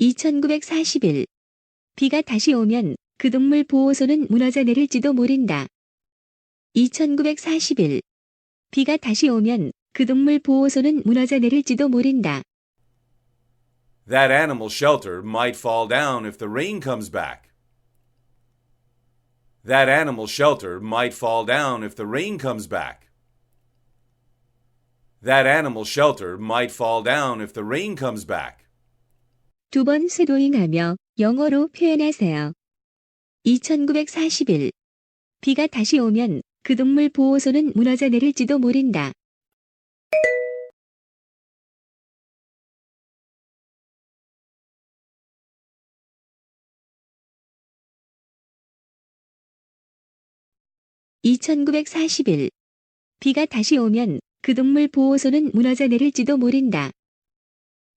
2941. 비가 다시 오면 그 동물 보호소는 무너져 내릴지도 모른다. 2941. 비가 다시 오면 그 동물 보호소는 무너져 내릴지도 모른다. That animal shelter might fall down if the rain comes back. That animal shelter might fall down if the rain comes back. That animal shelter might fall down if the rain comes back. 두 번 쇄도잉하며 영어로 표현하세요. 2941. 비가 다시 오면 그 동물 보호소는 무너져 내릴지도 모른다. (2941) 비가 다시 오면 그 동물 보호소는 무너져 내릴지도 모른다.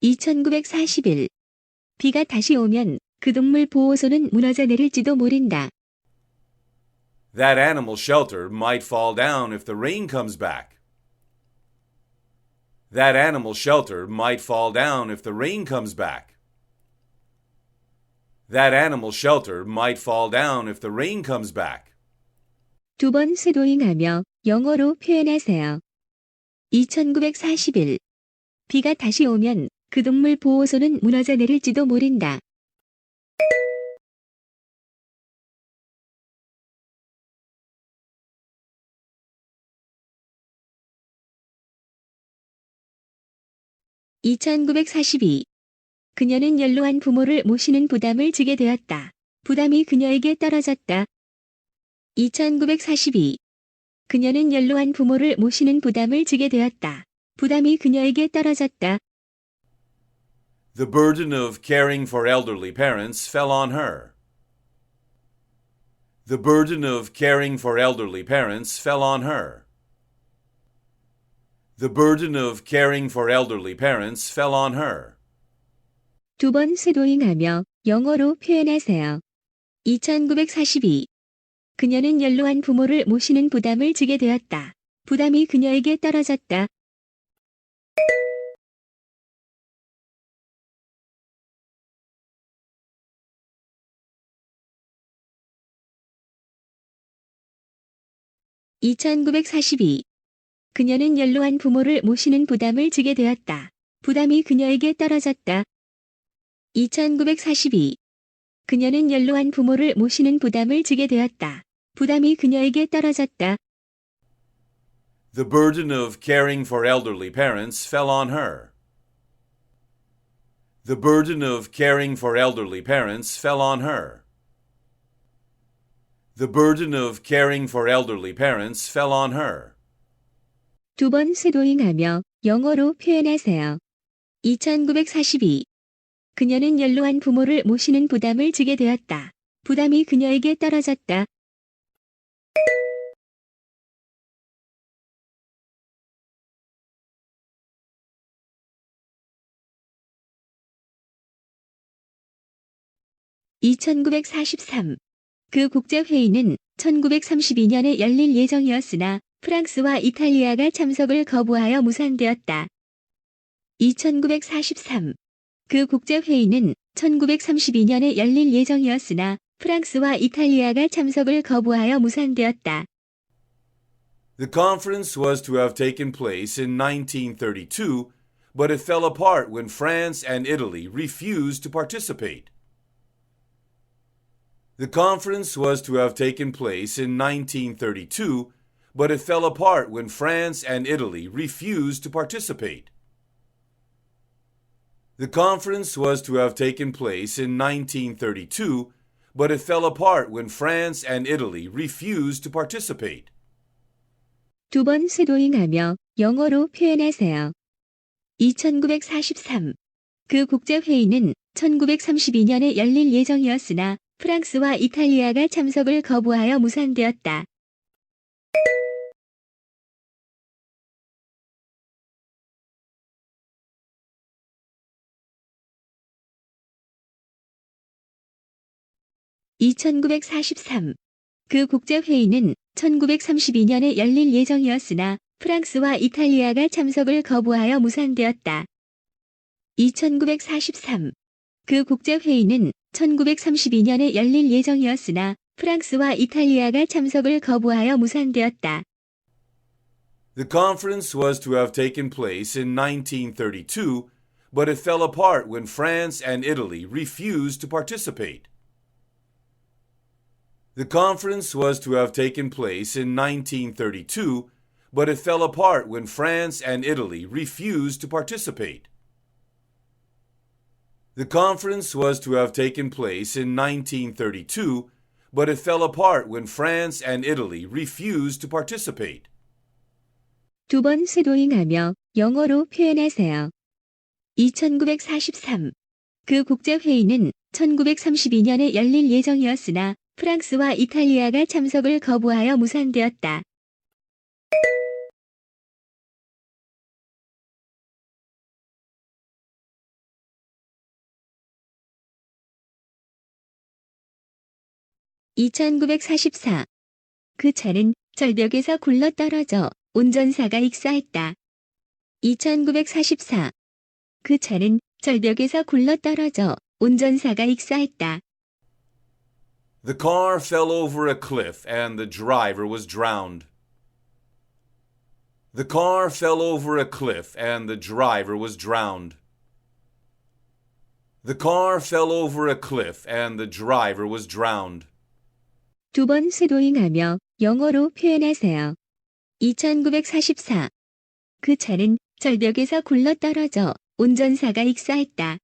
(2941) 비가 다시 오면 그 동물 보호소는 무너져 내릴지도 모른다. That animal shelter might fall down if the rain comes back. That animal shelter might fall down if the rain comes back. That animal shelter might fall down if the rain comes back. 두 번 쇄도잉하며 영어로 표현하세요. 2941. 비가 다시 오면 그 동물 보호소는 무너져 내릴지도 모른다. (2942) 그녀는 연로한 부모를 모시는 부담을 지게 되었다. 부담이 그녀에게 떨어졌다. 2942. 그녀는 연로한 부모를 모시는 부담을 지게 되었다. 부담이 그녀에게 떨어졌다. The burden of caring for elderly parents fell on her. The burden of caring for elderly parents fell on her. The burden of caring for elderly parents fell on her. 두 번 쇄도잉하며 영어로 표현하세요. 2942. 그녀는 연로한 부모를 모시는 부담을 지게 되었다. 부담이 그녀에게 떨어졌다. (2942) 그녀는 연로한 부모를 모시는 부담을 지게 되었다. 부담이 그녀에게 떨어졌다. 2942. 그녀는 연로한 부모를 모시는 부담을 지게 되었다. 부담이 그녀에게 떨어졌다. The burden of caring for elderly parents fell on her. The burden of caring for elderly parents fell on her. The burden of caring for elderly parents fell on her. 두 번 쇄도잉하며 영어로 표현하세요. 2942. 그녀는 연로한 부모를 모시는 부담을 지게 되었다. 부담이 그녀에게 떨어졌다. (2943) 그 국제회의는 1932년에 열릴 예정이었으나 프랑스와 이탈리아가 참석을 거부하여 무산되었다. 2943. 그 국제회의는 1932년에 열릴 예정이었으나 프랑스와 이탈리아가 참석을 거부하여 무산되었다. The conference was to have taken place in 1932, but it fell apart when France and Italy refused to participate. The conference was to have taken place in 1932, but it fell apart when France and Italy refused to participate. The conference was to have taken place in 1932, but it fell apart when France and Italy refused to participate. 두 번 쇄도잉하며 영어로 표현하세요. 2943. 그 국제회의는 1932년에 열릴 예정이었으나 프랑스와 이탈리아가 참석을 거부하여 무산되었다. (2943) 그 국제회의는 1932년에 열릴 예정이었으나 프랑스와 이탈리아가 참석을 거부하여 무산되었다. 2943 그 국제회의는 1932년에 열릴 예정이었으나 프랑스와 이탈리아가 참석을 거부하여 무산되었다. The conference was to have taken place in 1932, but it fell apart when France and Italy refused to participate. The conference was to have taken place in 1932, but it fell apart when France and Italy refused to participate. The conference was to have taken place in 1932, but it fell apart when France and Italy refused to participate. 두 번 쇄도잉하며 영어로 표현하세요. 2943. 그 국제회의는 1932년에 열릴 예정이었으나 프랑스와 이탈리아가 참석을 거부하여 무산되었다. (2944) 그 차는 절벽에서 굴러떨어져 운전사가 익사했다. 2944. 그 차는 절벽에서 굴러떨어져 운전사가 익사했다. The car fell over a cliff and the driver was drowned. The car fell over a cliff and the driver was drowned. The car fell over a cliff and the driver was drowned. 두 번 쇄도잉하며 영어로 표현하세요. 2944. 그 차는 절벽에서 굴러 떨어져 운전사가 익사했다.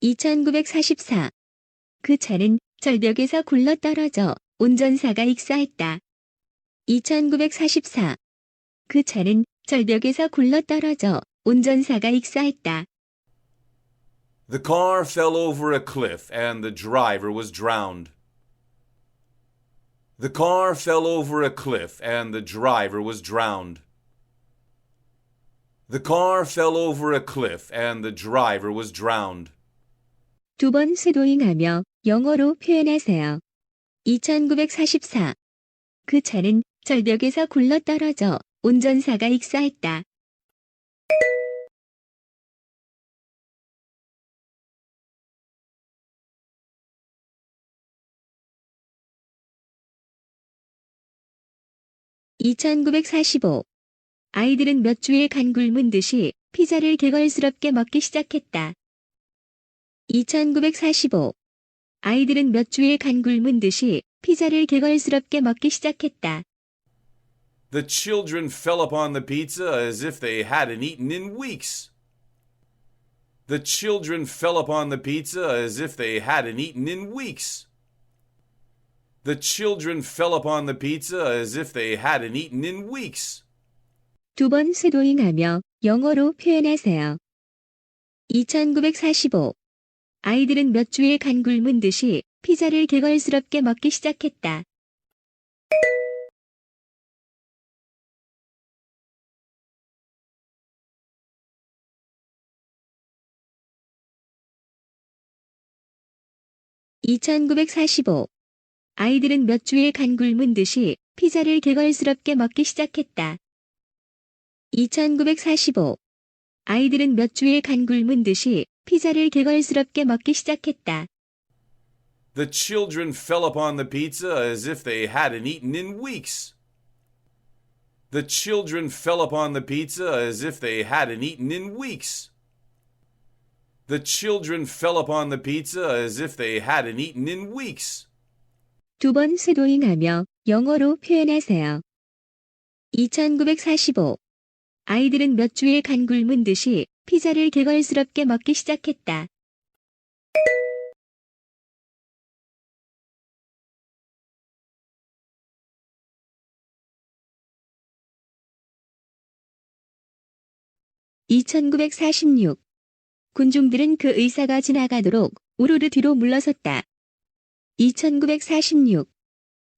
(2944) 그 차는 절벽에서 굴러 떨어져 운전사가 익사했다. 2944. 그 차는 절벽에서 굴러떨어져 운전사가 익사했다. The car fell over a cliff and the driver was drowned. The car fell over a cliff and the driver was drowned. The car fell over a cliff and the driver was drowned. 두 번 쇄도잉하며 영어로 표현하세요. 2944. 그 차는 절벽에서 굴러떨어져 운전사가 익사했다. (2945) 아이들은 몇 주일 간 굶은 듯이 피자를 개걸스럽게 먹기 시작했다. 2945. 아이들은 몇 주일 간 굶은 듯이 피자를 개걸스럽게 먹기 시작했다. The children fell upon the pizza as if they hadn't eaten in weeks. The children fell upon the pizza as if they hadn't eaten in weeks. The children fell upon the pizza as if they hadn't eaten in weeks. 두 번 쇄도잉하며 영어로 표현하세요. 2945. 아이들은 몇 주일 간 굶은 듯이 피자를 개걸스럽게 먹기 시작했다. (2945) 아이들은 몇 주일 간 굶은 듯이 피자를 개걸스럽게 먹기 시작했다. 2945. 아이들은 몇 주일 간 굶은 듯이 피자를 개걸스럽게 먹기 시작했다. The children fell upon the pizza as if they hadn't eaten in weeks. The children fell upon the pizza as if they hadn't eaten in weeks. The children fell upon the pizza as if they hadn't eaten in weeks. 두 번 쇄도잉하며 영어로 표현하세요. 2945. 아이들은 몇 주일 간 굶은 듯이 피자를 개걸스럽게 먹기 시작했다. (2946) 군중들은 그 의사가 지나가도록 우르르 뒤로 물러섰다. 2946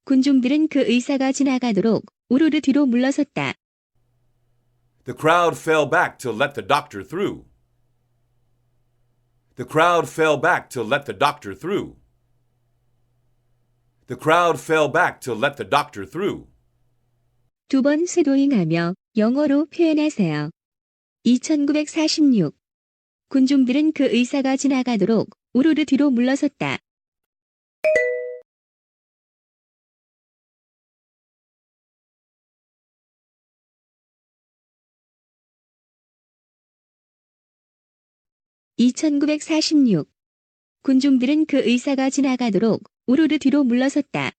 군중들은 그 의사가 지나가도록 우르르 뒤로 물러섰다. The crowd fell back to let the doctor through. The crowd fell back to let the doctor through. The crowd fell back to let the doctor through. 두 번 쇄도잉하며 영어로 표현하세요. 2946. 군중들은 그 의사가 지나가도록 우르르 뒤로 물러섰다. (2946) 군중들은 그 의사가 지나가도록 우르르 뒤로 물러섰다.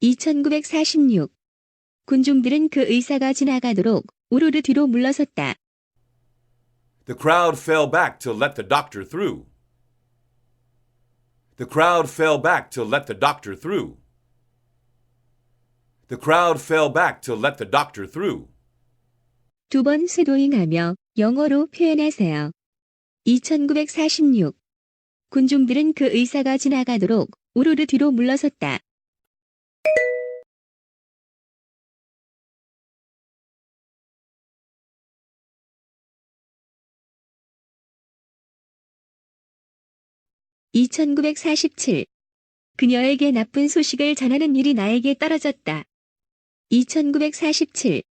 (2946) 군중들은 그 의사가 지나가도록 우르르 뒤로 물러섰다. The crowd fell back to let the doctor through. The crowd fell back to let the doctor through. The crowd fell back to let the doctor through. 두 번 쇄도잉하며 영어로 표현하세요. 2946. 군중들은 그 의사가 지나가도록 우르르 뒤로 물러섰다. (2947) 그녀에게 나쁜 소식을 전하는 일이 나에게 떨어졌다. 2947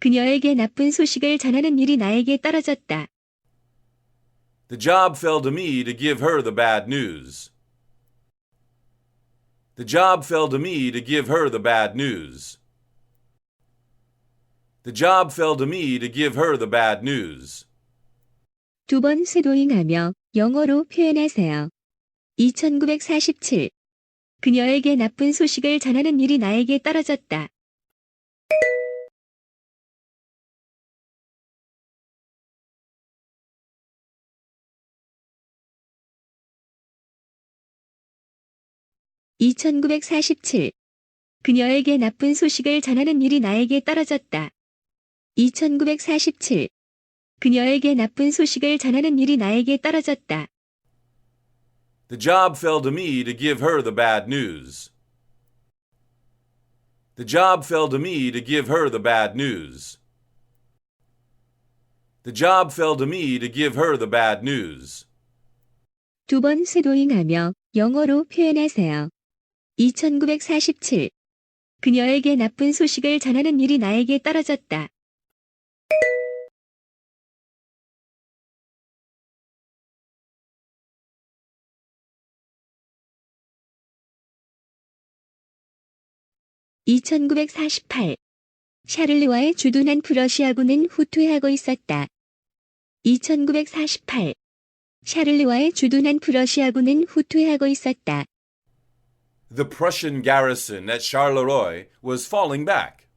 그녀에게 나쁜 소식을 전하는 일이 나에게 떨어졌다. The job fell to me to give her the bad news. The job fell to me to give her the bad news. The job fell to me to give her the bad news. 두 번 쇄도잉하며 영어로 표현하세요. 2947 그녀에게 나쁜 소식을 전하는 일이 나에게 떨어졌다. (2947) 그녀에게 나쁜 소식을 전하는 일이 나에게 떨어졌다. 2947 그녀에게 나쁜 소식을 전하는 일이 나에게 떨어졌다. The job fell to me to give her the bad news. The job fell to me to give her the bad news. The job fell to me to give her the bad news. 두 번 쇄도잉하며 영어로 표현하세요. 2947 그녀에게 나쁜 소식을 전하는 일이 나에게 떨어졌다. (2948) 샤를리와의 주둔한 프러시아군은 후퇴하고 있었다. 2948 샤를리와의 주둔한 프러시아군은 후퇴하고 있었다. The Prussian garrison at Charleroi was falling back.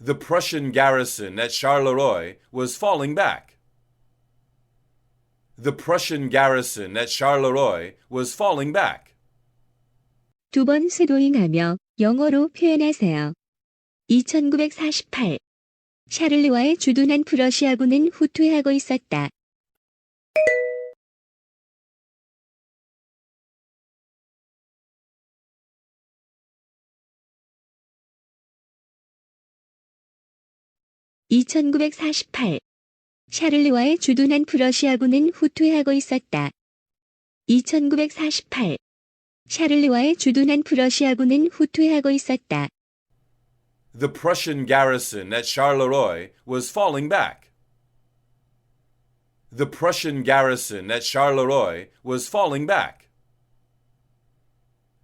The Prussian garrison at Charleroi was falling back. The Prussian garrison at Charleroi was falling back. 두 번 쇄도잉하며 영어로 표현하세요. 2948 샤를리와의 주둔한 프러시아군은 후퇴하고 있었다. (2948) 샤를리와의 주둔한 프러시아군은 후퇴하고 있었다. 2948 샤를리와의 주둔한 프러시아군은 후퇴하고 있었다. The Prussian garrison at Charleroi was falling back. The Prussian garrison at Charleroi was falling back.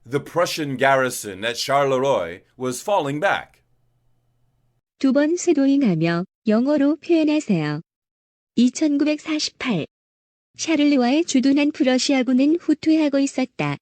The Prussian garrison at Charleroi was falling back. 두 번 쇄도잉하며 영어로 표현하세요. 2948 샤를리와의 주둔한 프러시아군은 후퇴하고 있었다.